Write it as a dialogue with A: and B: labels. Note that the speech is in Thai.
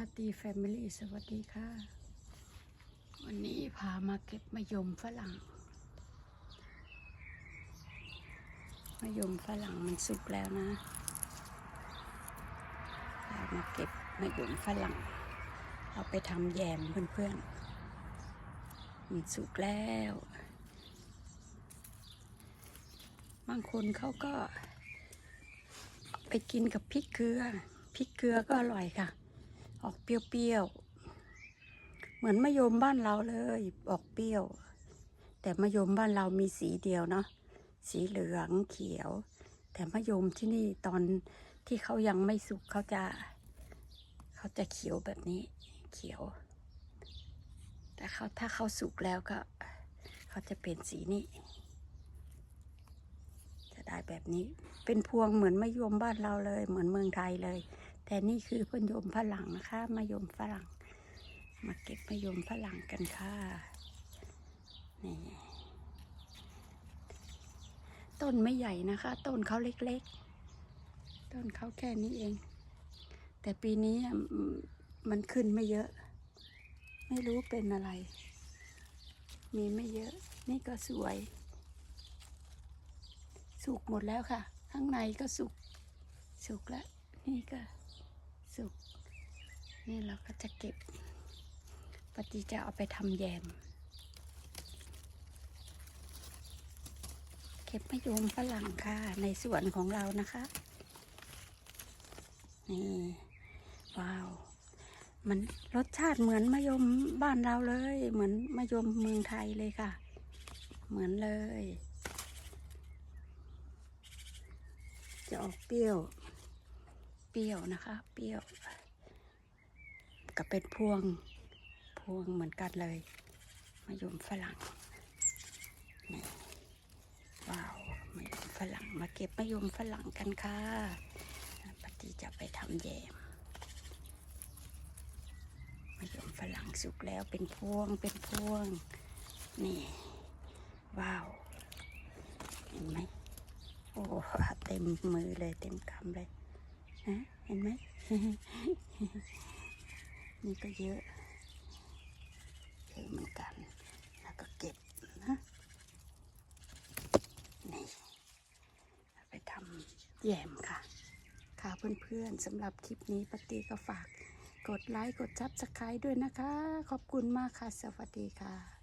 A: ปาร์ตี้แฟมิลี่สวัสดีค่ะ วันนี้พามาเก็บมะยมฝรั่งมะยมฝรั่งมันสุกแล้วนะเรามาเก็บมะยมฝรั่ง เอาไปทำแยมเพื่อนๆมันสุกแล้ว บางคนเขาก็ ไปกินกับพริกเกลือพริกเกลือก็อร่อยค่ะ ออกเปรี้ยวๆ เหมือนมะยมบ้านเราเลย ออกเปรี้ยว แต่มะยมบ้านเรามีสีเดียวเนาะ สีเหลืองเขียว แต่มะยมที่นี่ตอนที่เขายังไม่สุกเขาจะ เขาจะเขียวแบบนี้ เขียว แต่เขาถ้าเขาสุกแล้วก็ เขาจะเป็นสีนี้จะได้แบบนี้เป็นพวงเหมือนมะยมบ้านเราเลย เหมือนเมืองไทยเลย แต่นี่คือพยมฝรั่งนะคะมะยมฝรั่ง มาเก็บมะยมฝรั่งกันค่ะนี่ต้นไม่ใหญ่นะคะ ต้นเขาเล็กๆ ต้นเขาแค่นี้เอง แต่ปีนี้มันขึ้นไม่เยอะ ไม่รู้เป็นอะไร มีไม่เยอะ นี่ก็สวย สุกหมดแล้วค่ะ ข้างในก็สุก สุกแล้ว นี่ก็ สุก นี่เราก็จะเก็บปฏิจะเอาไปทำแยม เก็บมะยมฝรั่งค่ะในสวนของเรานะคะ นี่ ว้าว มันรสชาติเหมือนมะยมบ้านเราเลย เหมือนมะยมเมืองไทยเลยค่ะ เหมือนเลย จะออกเปรี้ยว รี้ยวนะคะ เปรี้ยว กับเป็นพวง พวงเหมือนกันเลยมะยมฝรั่งนี่ว้าวมะยมฝรั่ง มาเก็บมะยมฝรั่งกันค่ะปฏิจะไปทำแยมมะยมฝรั่งสุกแล้วเป็นพวง เป็นพวง นี่ ว้าว เห็นไหมโอ้เต็มมือเลย เต็มคำเลย ฮะเห็นไหมนี่ก็เยอะเยอะเหมือนกัน แล้วก็เก็บนะนี่ไปทำแยมค่ะ ค่ะเพื่อนๆสำหรับคลิปนี้ปฏิก็ฝาก กดไลค์ กดซับสไครต์ด้วยนะคะ ขอบคุณมากค่ะ สวัสดีค่ะ